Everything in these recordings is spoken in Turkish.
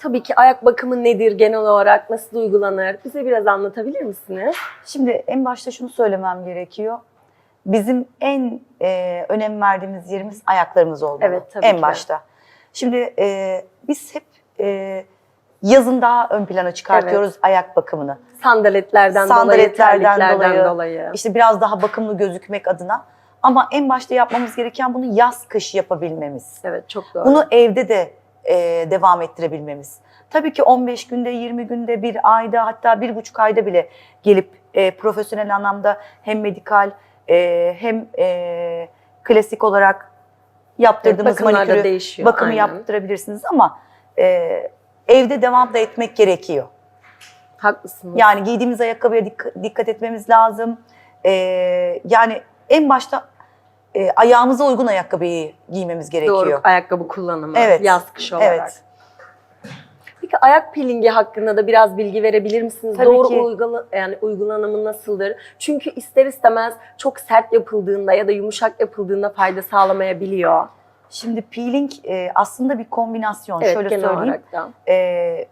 Tabii ki ayak bakımı nedir genel olarak, nasıl uygulanır? Bize biraz anlatabilir misiniz? Şimdi en başta şunu söylemem gerekiyor. Bizim en e, önem verdiğimiz yerimiz ayaklarımız olmalı. Evet, tabii en ki başta. Şimdi e, biz hep e, yazın daha ön plana çıkartıyoruz ayak bakımını. Sandaletlerden, dolayı, Sandaletlerden terliklerden dolayı, dolayı. İşte biraz daha bakımlı gözükmek adına. Ama en başta yapmamız gereken bunu yaz kış yapabilmemiz. Evet, çok doğru. Bunu evde de e, devam ettirebilmemiz. Tabii ki 15 günde, 20 günde, bir ayda hatta bir buçuk ayda bile gelip e, profesyonel anlamda hem medikal e, hem e, klasik olarak yaptırdığımız da manikürü değişiyor, bakımı aynen. yaptırabilirsiniz ama e, evde devam da etmek gerekiyor. Haklısınız. Yani giydiğimiz ayakkabıya dik- dikkat etmemiz lazım. E, yani en başta e, ayağımıza uygun ayakkabıyı giymemiz gerekiyor. Doğru ayakkabı kullanımı, Evet, yaz kış olarak. evet. Peki ayak peelingi hakkında da biraz bilgi verebilir misiniz? Tabii Doğru ki. uygula yani uygulanımı nasıldır? Çünkü ister istemez çok sert yapıldığında ya da yumuşak yapıldığında fayda sağlamayabiliyor. Şimdi peeling e, aslında bir kombinasyon. Evet, Şöyle genel söyleyeyim. olarak da. E,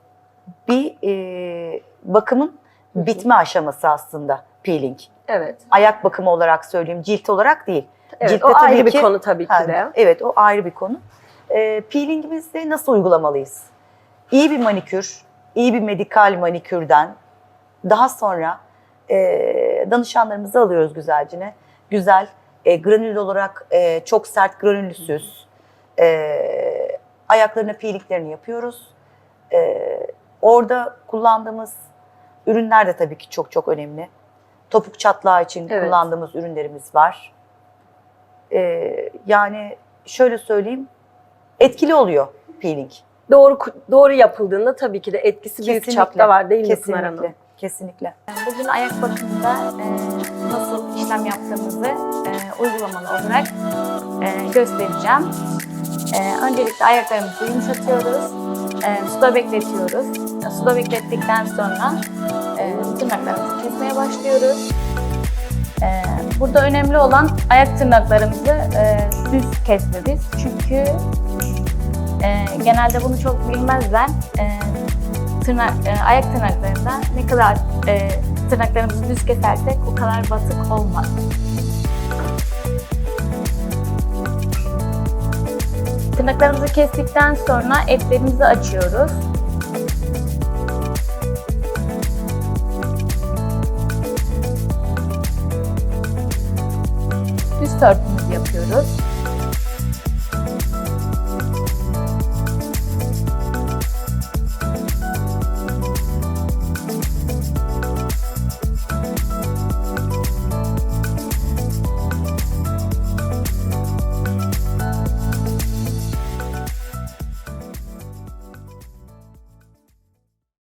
bir e, bakımın bitme aşaması aslında peeling. Evet. Ayak bakımı olarak söyleyeyim, cilt olarak değil. Evet, Ciltte o tabii ayrı bir ki- konu tabii ki de. Evet, o ayrı bir konu. E, peelingimizi nasıl uygulamalıyız? İyi bir manikür, iyi bir medikal manikürden daha sonra e, danışanlarımızı alıyoruz güzelcine. Güzel, e, granül olarak e, çok sert granüllüsüz. E, ayaklarına peelinglerini yapıyoruz. E, orada kullandığımız ürünler de tabii ki çok çok önemli. Topuk çatlağı için Evet. kullandığımız ürünlerimiz var. E, yani şöyle söyleyeyim, etkili oluyor peeling. Doğru doğru yapıldığında tabii ki de etkisi büyük Kesinlikle, çapta var değil mi Pınar Kesinlikle, Hanım? kesinlikle. Bugün ayak bakımında e, nasıl işlem yaptığımızı e, uygulamalı olarak e, göstereceğim. E, öncelikle ayaklarımızı yumuşatıyoruz. E, suda bekletiyoruz. E, suda beklettikten sonra e, tırnaklarımızı kesmeye başlıyoruz. Burada önemli olan ayak tırnaklarımızı e, düz kesmemiz. Çünkü e, genelde bunu çok bilmezler. E, tırnak, e, ayak tırnaklarında ne kadar e, tırnaklarımızı düz kesersek o kadar batık olmaz. Tırnaklarımızı kestikten sonra etlerimizi açıyoruz. Düz törpümüzü yapıyoruz.